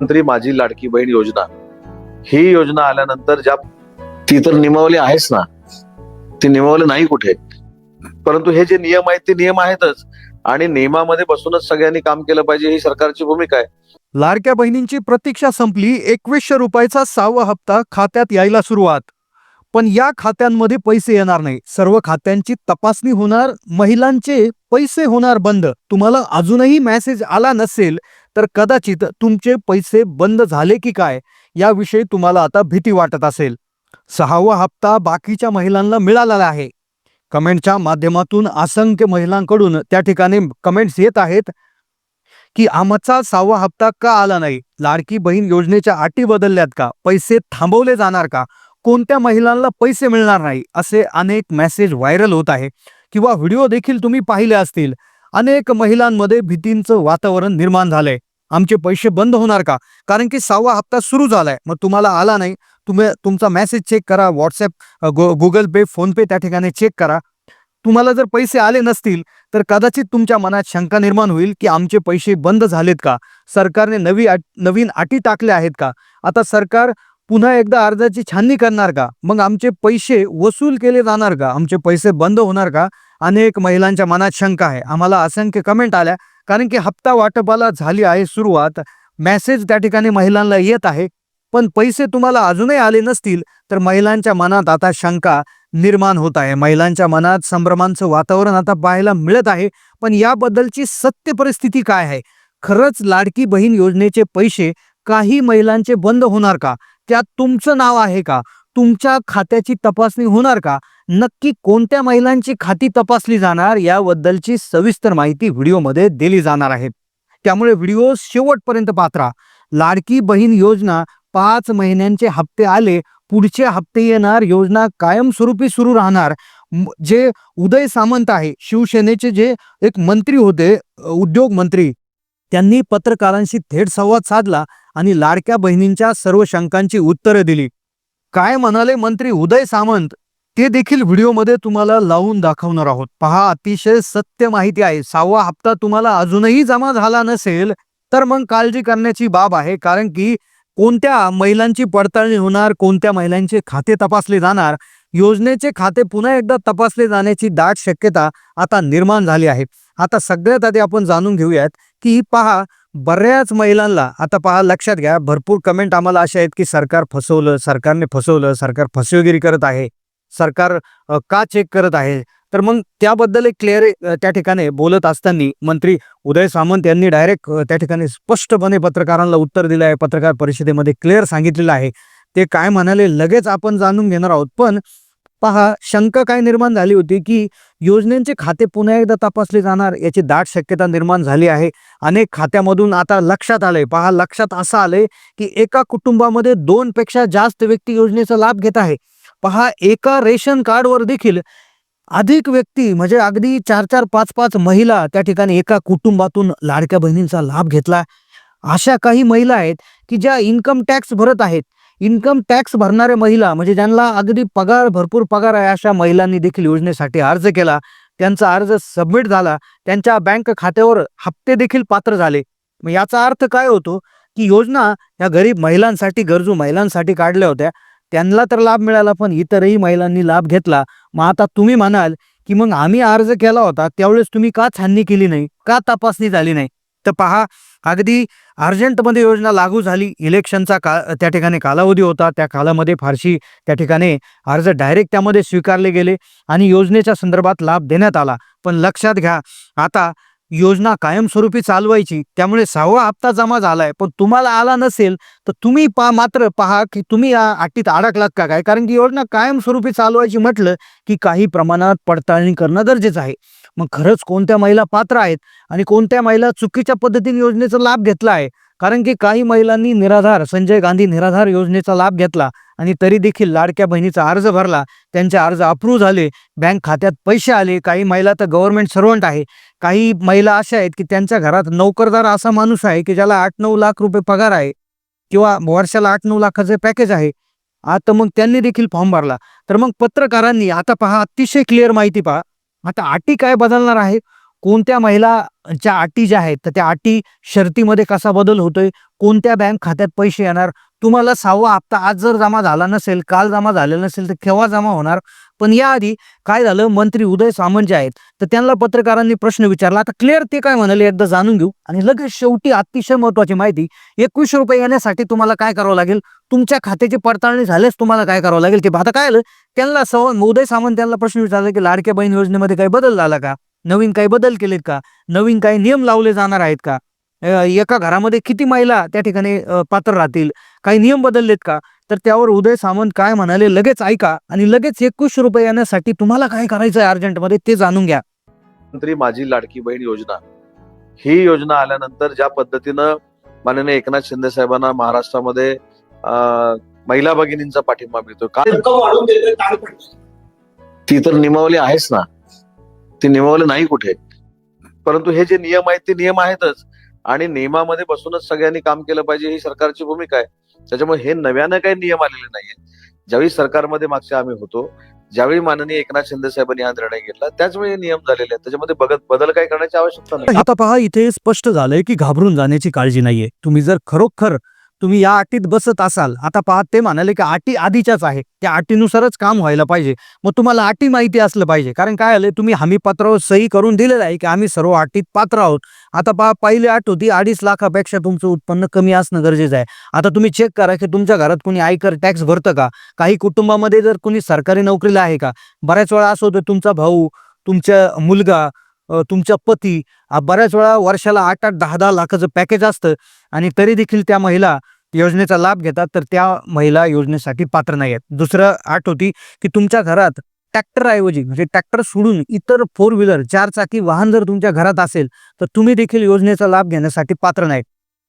मंत्री माझी लाडकी बहीण योजना. ही योजना आल्यानंतर ज्या ती तर नियमावली आहेच ना. ती नियमावली नाही कुठे. परंतु हे जे नियम आहेत ते नियम आहेतच. आणि नियमामध्ये बसूनच सगळ्यांनी काम केलं पाहिजे ही सरकारची भूमिका आहे. लाडक्या बहिणींची प्रतीक्षा संपली एकवीसशे रुपयाचा सहावा हप्ता खात्यात यायला सुरुवात. पण या खात्यांमध्ये पैसे येणार नाही. सर्व खात्यांची तपासणी होणार महिलांचे पैसे होणार बंद. तुम्हाला अजूनही मेसेज आला नसेल तर कदाचित तुमचे पैसे बंद झाले की काय याविषयी तुम्हाला आता भीती वाटत असेल. सहावा हप्ता बाकीच्या महिलांना मिळालेला आहे. कमेंटच्या माध्यमातून असंख्य महिलांकडून त्या ठिकाणी कमेंट्स येत आहेत की आमचा सहावा हप्ता का आला नाही? लाडकी बहीण योजनेच्या अटी बदलल्यात का? पैसे थांबवले जाणार का? कोणत्या महिलांना पैसे मिळणार नाही? असे अनेक मेसेज व्हायरल होत आहे किंवा व्हिडिओ देखील तुम्ही पाहिले असतील. अनेक महिलांमध्ये भीतींचं वातावरण निर्माण झालंय. आमचे पैसे बंद होणार का? कारण की सहावा हप्ता सुरू झालाय. मग तुम्हाला आला नाही. तुम्ही तुमचा मेसेज चेक करा. व्हॉट्सअप गुगल पे फोनपे त्या ठिकाणी चेक करा. तुम्हाला जर पैसे आले नसतील तर कदाचित तुमच्या मनात शंका निर्माण होईल की आमचे पैसे बंद झालेत का? सरकारने नवी आ नवीन अटी टाकल्या आहेत का? आता सरकार पुन्हा एकदा अर्जाची छाननी करणार का? मग आमचे पैसे वसूल केले जाणार का? आमचे पैसे बंद होणार का? अनेक महिलांच्या मनात शंका आहे. आम्हाला असंख्य कमेंट आल्या. कारण की हप्ता वाटपाला झाली आहे सुरुवात. मेसेज त्या ठिकाणी महिलांना येत आहे. पण पैसे तुम्हाला अजूनही आले नसतील तर महिलांच्या मनात आता शंका निर्माण होत आहे. महिलांच्या मनात संभ्रमांचं वातावरण आता पाहायला मिळत आहे. पण याबद्दलची सत्य परिस्थिती काय आहे? खरंच लाडकी बहीण योजनेचे पैसे काही महिलांचे बंद होणार का? त्यात तुमचं नाव आहे का? तुमच्या खात्याची तपासणी होणार का? नक्की कोणत्या महिलांची खाती तपासली जाणार? याबद्दलची सविस्तर माहिती व्हिडिओमध्ये दिली जाणार आहे. त्यामुळे व्हिडिओ शेवटपर्यंत पात्रा लाडकी बहीण योजना पाच महिन्यांचे हप्ते आले पुढचे हप्ते येणार योजना कायमस्वरूपी सुरू राहणार. जे उदय सामंत आहे शिवसेनेचे जे एक मंत्री होते उद्योग मंत्री त्यांनी पत्रकारांशी थेट संवाद साधला. आणि लाडक्या बहिणींच्या सर्व शंकांची उत्तरं दिली. काय म्हणाले मंत्री उदय सामंत? ते देखील व्हिडिओमध्ये तुम्हाला लावून दाखवणार आहोत. पहा अतिशय सत्य माहिती आहे. सहावा हप्ता तुम्हाला अजूनही जमा झाला नसेल तर मग काळजी करण्याची बाब आहे कारण की कोणत्या महिलांची पडताळणी होणार कोणत्या महिलांचे खाते तपासले जाणार योजनेचे खाते पुन्हा एकदा तपासले जाण्याची दाट शक्यता आता निर्माण झाली आहे. आता सगळ्यात आधी आपण जाणून घेऊयात की पहा बऱ्याच महिलांना आता पहा लक्षात घ्या भरपूर कमेंट आम्हाला अशा आहेत की सरकार फसवलं सरकारने फसवलं सरकार फसवेगिरी करत आहे सरकार का चेक करत आहे? तर मग त्याबद्दल एक क्लिअर त्या ठिकाणी बोलत असताना मंत्री उदय सामंत यांनी डायरेक्ट त्या ठिकाणी स्पष्टपणे पत्रकारांना उत्तर दिलं आहे पत्रकार परिषदेमध्ये क्लिअर सांगितलेलं आहे. ते काय म्हणाले लगेच आपण जाणून घेणार आहोत. पण पहा शंका काय निर्माण झाली होती की योजनेचे खाते पुन्हा एकदा तपासले जाणार याची दाट शक्यता निर्माण झाली आहे. अनेक खात्यामधून आता लक्षात आलंय. पहा लक्षात असं आलंय की एका कुटुंबामध्ये दोन पेक्षा जास्त व्यक्ती योजनेचा लाभ घेत आहे. पहा एका रेशन कार्डवर देखील अधिक व्यक्ती म्हणजे अगदी चार चार पाच पाच महिला त्या ठिकाणी एका कुटुंबातून लाडक्या बहिणींचा लाभ घेतला. अशा काही महिला आहेत की ज्या इन्कम टॅक्स भरत आहेत. इन्कम टॅक्स भरणाऱ्या महिला म्हणजे ज्यांना अगदी पगार भरपूर पगार आहे अशा महिलांनी देखील योजनेसाठी अर्ज केला. त्यांचा अर्ज सबमिट झाला. त्यांच्या बँक खात्यावर हप्ते देखील पात्र झाले. मग याचा अर्थ काय होतो? की योजना या गरीब महिलांसाठी गरजू महिलांसाठी काढल्या होत्या. त्यांना तर लाभ मिळाला पण इतरही महिलांनी लाभ घेतला. मग आता तुम्ही म्हणाल की मग आम्ही अर्ज केला होता त्यावेळेस तुम्ही का छाननी केली नाही? का तपासणी झाली नाही? तर पहा अगदी अर्जंटमध्ये योजना लागू झाली. इलेक्शनचा का त्या ठिकाणी कालावधी होता. त्या कालामध्ये फारशी त्या ठिकाणी अर्ज डायरेक्ट त्यामध्ये स्वीकारले गेले आणि योजनेच्या संदर्भात लाभ देण्यात आला. पण लक्षात घ्या आता योजना कायमस्वरूपी चालवायची त्यामुळे सहावा हप्ता जमा झालाय. पण तुम्हाला आला नसेल तर तुम्ही पा मात्र पहा की तुम्ही या अटीत अडकलात का काय? कारण की योजना कायमस्वरूपी चालवायची म्हटलं की काही प्रमाणात पडताळणी करणं गरजेचं आहे. मग खरंच कोणत्या महिला पात्र आहेत आणि कोणत्या महिला चुकीच्या पद्धतीने योजनेचा लाभ घेतला आहे? कारण की काही महिलांनी निराधार संजय गांधी निराधार योजनेचा लाभ घेतला आणि तरी देखील लाडक्या बहिणीचा अर्ज भरला. त्यांचे अर्ज अप्रूव्ह झाले. बँक खात्यात पैसे आले. काही महिला तर गव्हर्नमेंट सर्वंट आहे. काही महिला अशा आहेत की त्यांच्या घरात नोकरदार असा माणूस आहे की ज्याला आठ नऊ लाख रुपये पगार आहे किंवा वर्षाला आठ नऊ लाखाचे पॅकेज आहे. आता मग त्यांनी देखील फॉर्म भरला. तर मग पत्रकारांनी आता पहा अतिशय क्लिअर माहिती पहा. आता अटी काय बदलणार आहे? कोणत्या महिलाच्या अटी ज्या आहेत तर त्या अटी शर्तीमध्ये कसा बदल होतोय? कोणत्या बँक खात्यात पैसे येणार? तुम्हाला सहावा हप्ता आज जर जमा झाला नसेल काल जमा झालेला नसेल तर केव्हा जमा होणार? पण याआधी काय झालं? मंत्री उदय सामंत जे आहेत तर त्यांना पत्रकारांनी प्रश्न विचारला. आता क्लिअर ते काय म्हणाले एकदा जाणून घेऊ. आणि लगेच शेवटी अतिशय महत्वाची माहिती एकवीसशे रुपये येण्यासाठी तुम्हाला काय करावं लागेल? तुमच्या खात्याची पडताळणी झाल्यास तुम्हाला काय करावं लागेल? ते आता काय आलं? त्यांना सव उदय सामंत त्यांना प्रश्न विचारला की लाडक्या बहीण योजनेमध्ये काही बदल झाला का? नवीन काही बदल केलेत का? नवीन काही नियम लावले जाणार आहेत का? एका घरामध्ये किती महिला त्या ठिकाणी पात्र राहतील? काही नियम बदललेत का? तर त्यावर उदय सामंत काय म्हणाले लगेच ऐका आणि लगेच एकवीसशे रुपये येण्यासाठी तुम्हाला काय करायचं आहे अर्जंटमध्ये ते जाणून घ्या. मंत्री माझी लाडकी बहीण योजना. ही योजना आल्यानंतर ज्या पद्धतीनं माननीय एकनाथ शिंदे साहेबांना महाराष्ट्रामध्ये अं, महिला भगिनींचा पाठिंबा मिळतो. का? ती तर निमवली आहेच ना. ती निमवली नाही कुठे. परंतु हे जे नियम आहेत ते नियम आहेतच. आणि नियमामध्ये बसूनच सगळ्यांनी काम केलं पाहिजे ही सरकारची भूमिका आहे. त्याच्यामुळे हे नव्यानं काही नियम आलेले नाहीये. ज्यावेळी सरकारमध्ये मागच्या आम्ही होतो ज्यावेळी माननीय एकनाथ शिंदे साहेबांनी हा निर्णय घेतला त्याचवेळी नियम झालेले आहेत. त्याच्यामध्ये बघत बदल काही करण्याची आवश्यकता नाही. आता पहा इथे स्पष्ट झालंय की घाबरून जाण्याची काळजी नाहीये. तुम्ही जर खरोखर तुम्ही या अटीत बसत असाल. आता पहा ते म्हणाले की अटी आधीच्याच आहे. त्या अटीनुसारच काम व्हायला पाहिजे. मग तुम्हाला अटी माहिती असलं पाहिजे. कारण काय आलं तुम्ही हमी पत्रावर सही करून दिलेलं आहे की आम्ही सर्व अटीत पात्र आहोत. आता पहा पहिली अट होती अडीच लाखापेक्षा तुमचं उत्पन्न कमी असणं गरजेचं आहे. आता तुम्ही चेक करा की तुमच्या घरात कुणी आयकर टॅक्स भरतं का? काही कुटुंबामध्ये जर कुणी सरकारी नोकरीला आहे का? बऱ्याच वेळा असं होतं तुमचा भाऊ तुमच्या मुलगा तुमचा पती बऱ्याच वेळा वर्षाला आठ आठ दहा दहा लाखाचं पॅकेज असतं आणि तरी देखील त्या महिला योजनेचा लाभ घेतात तर त्या महिला योजनेसाठी पात्र नाही आहेत. दुसरं आठ होती की तुमच्या घरात ट्रॅक्टरऐवजी म्हणजे ट्रॅक्टर सोडून इतर फोर व्हीलर चार चाकी वाहन जर तुमच्या घरात असेल तर तुम्ही देखील योजनेचा लाभ घेण्यासाठी पात्र नाहीत.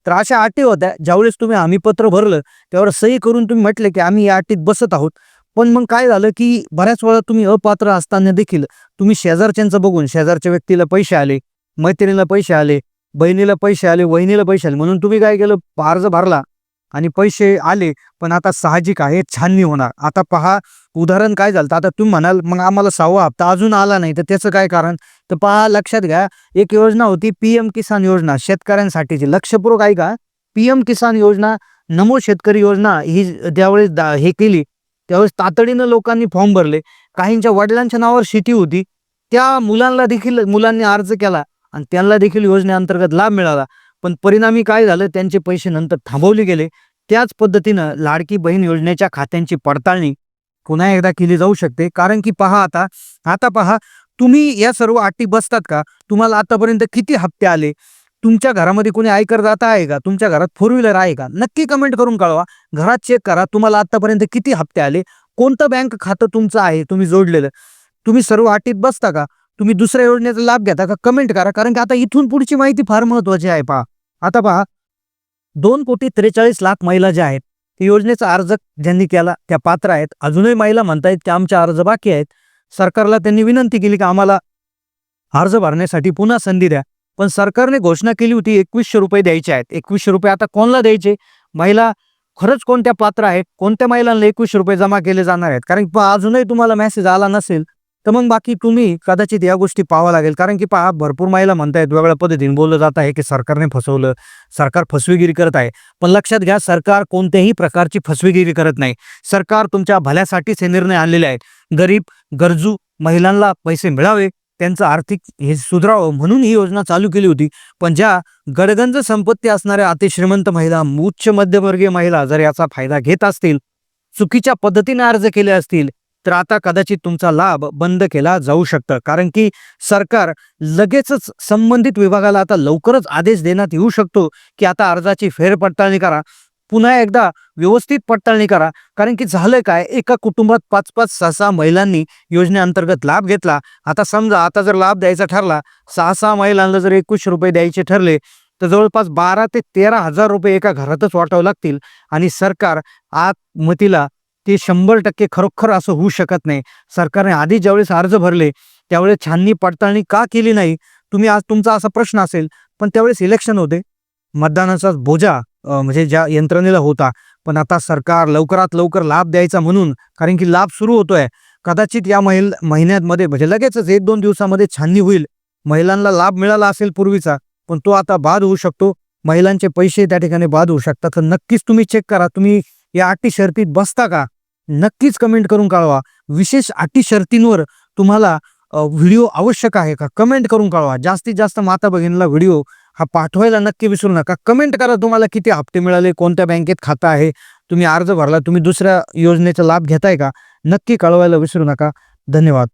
तर अशा अटी होत्या ज्यावेळेस तुम्ही हमीपत्र भरलं त्यावर सही करून तुम्ही म्हटले की आम्ही या अटीत बसत आहोत. पण मग काय झालं की बऱ्याच वेळा तुम्ही अपात्र असताना देखील तुम्ही शेजारच्यांचं बघून शेजारच्या व्यक्तीला पैसे आले मैत्रिणीला पैसे आले बहिणीला पैसे आले वहिनीला पैसे आले म्हणून तुम्ही काय केलं? अर्ज भरला आणि पैसे आले पण आता साहजिक आहे छाननी होणार. आता पहा उदाहरण काय झालं? आता तुम्ही म्हणाल मग आम्हाला सहावा हप्ता अजून आला नाही तर त्याचं काय कारण? तर पहा लक्षात घ्या एक योजना होती पी एम किसान योजना शेतकऱ्यांसाठीची. लक्षपूर्वक ऐका पी एम किसान योजना नमो शेतकरी योजना ही ज्यावेळेस दा- हे केली त्यावेळेस तातडीनं लोकांनी फॉर्म भरले. काहींच्या वडिलांच्या नावावर शेती होती. त्या मुलांना देखील मुलांनी अर्ज केला आणि त्यांना देखील योजनेअंतर्गत लाभ मिळाला. पण परिणामी काय झालं? त्यांचे पैसे नंतर थांबवले गेले. त्याच पद्धतीनं लाडकी बहीण योजनेच्या खात्यांची पडताळणी पुन्हा एकदा केली जाऊ शकते. कारण की पहा आता आता पहा तुम्ही या सर्व अटी बसतात का? तुम्हाला आतापर्यंत किती हप्ते आले? तुमच्या घरामध्ये कोणी आयकरदाता आहे का? तुमच्या घरात फोर व्हीलर आहे का? नक्की कमेंट करून कळवा. घरात चेक करा. तुम्हाला आतापर्यंत किती हप्ते आले? कोणतं बँक खातं तुमचं आहे? तुम्ही जोडलेलं. तुम्ही सर्व अटीत बसता का? तुम्ही दुसऱ्या योजनेचा लाभ घेता का? कमेंट करा. कारण की आता इथून पुढची माहिती फार महत्वाची आहे. पहा. आता पहा. दोन कोटी त्रेचाळीस लाख महिला ज्या आहेत ते योजनेचा अर्ज ज्यांनी केला त्या पात्र आहेत. अजूनही महिला म्हणतायत की आमचे अर्ज बाकी आहेत. सरकारला त्यांनी विनंती केली की आम्हाला अर्ज भरण्यासाठी पुन्हा संधी द्या. पण सरकारने घोषणा केली होती एकवीसशे रुपये द्यायचे आहेत. एकवीसशे रुपये आता कोणाला द्यायचे? महिला खरंच कोणत्या पात्र आहेत? कोणत्या महिलांना एकवीसशे रुपये जमा केले जाणार आहेत? कारण पहा अजूनही तुम्हाला मेसेज आला नसेल तर मग बाकी तुम्ही कदाचित या गोष्टी पाहावं लागेल. कारण की पहा भरपूर महिला म्हणतायत वेगळ्या पद्धतीने बोललं जात आहे की सरकारने फसवलं सरकार फसवेगिरी करत आहे. पण लक्षात घ्या सरकार कोणत्याही प्रकारची फसवेगिरी करत नाही. सरकार तुमच्या भल्यासाठीच हे निर्णय आणलेले आहेत. गरीब गरजू महिलांना पैसे मिळावे त्यांचं आर्थिक हे सुधारावं म्हणून ही योजना चालू केली होती. पण ज्या गडगंज संपत्ती असणाऱ्या अतिश्रीमंत महिला उच्च मध्यमवर्गीय महिला जर याचा फायदा घेत असतील चुकीच्या पद्धतीने अर्ज केले असतील तर आता कदाचित तुमचा लाभ बंद केला जाऊ शकतं. कारण की सरकार लगेचच संबंधित विभागाला आता लवकरच आदेश देण्यात येऊ शकतो की आता अर्जाची फेरपडताळणी करा. पुन्हा एकदा व्यवस्थित पडताळणी करा. कारण की झालं काय? एका कुटुंबात पाच पाच सहा सहा महिलांनी योजनेअंतर्गत लाभ घेतला. आता समजा आता जर लाभ द्यायचा ठरला सहा सहा महिलांना जर एकवीसशे रुपये द्यायचे ठरले तर जवळपास बारा ते तेरा हजार रुपये एका घरातच वाटावं लागतील. आणि सरकार आत्मतीला ते शंभर टक्के खरोखर असं होऊ शकत नाही. सरकारने आधी ज्यावेळेस अर्ज भरले त्यावेळेस छाननी पडताळणी का केली नाही? तुम्ही आज तुमचा असा प्रश्न असेल पण त्यावेळेस इलेक्शन होते. मतदानाचा बोजा म्हणजे ज्या यंत्रणेला होता. पण आता सरकार लवकरात लवकर लाभ द्यायचा म्हणून कारण की लाभ सुरू होतोय. कदाचित या महिल महिन्यांमध्ये म्हणजे लगेचच एक दोन दिवसामध्ये छाननी होईल. महिलांना लाभ मिळाला असेल पूर्वीचा पण तो आता बाद होऊ शकतो. महिलांचे पैसे त्या ठिकाणी बाद होऊ शकतात. तर नक्कीच तुम्ही चेक करा. तुम्ही या अटी शर्तीत बसता का? नक्कीच कमेंट करून कळवा. विशेष अटी शर्तींवर तुम्हाला व्हिडिओ आवश्यक आहे का? कमेंट करून कळवा. जास्तीत जास्त माता भगिनीला व्हिडिओ हा पाठवायला नक्की विसरू नका. कमेंट करा तुम्हाला किती हप्ते मिळाले कोणत्या बँकेत खातं आहे तुम्ही अर्ज भरला तुम्ही दुसऱ्या योजनेचा लाभ घेताय का? नक्की कळवायला विसरू नका. धन्यवाद.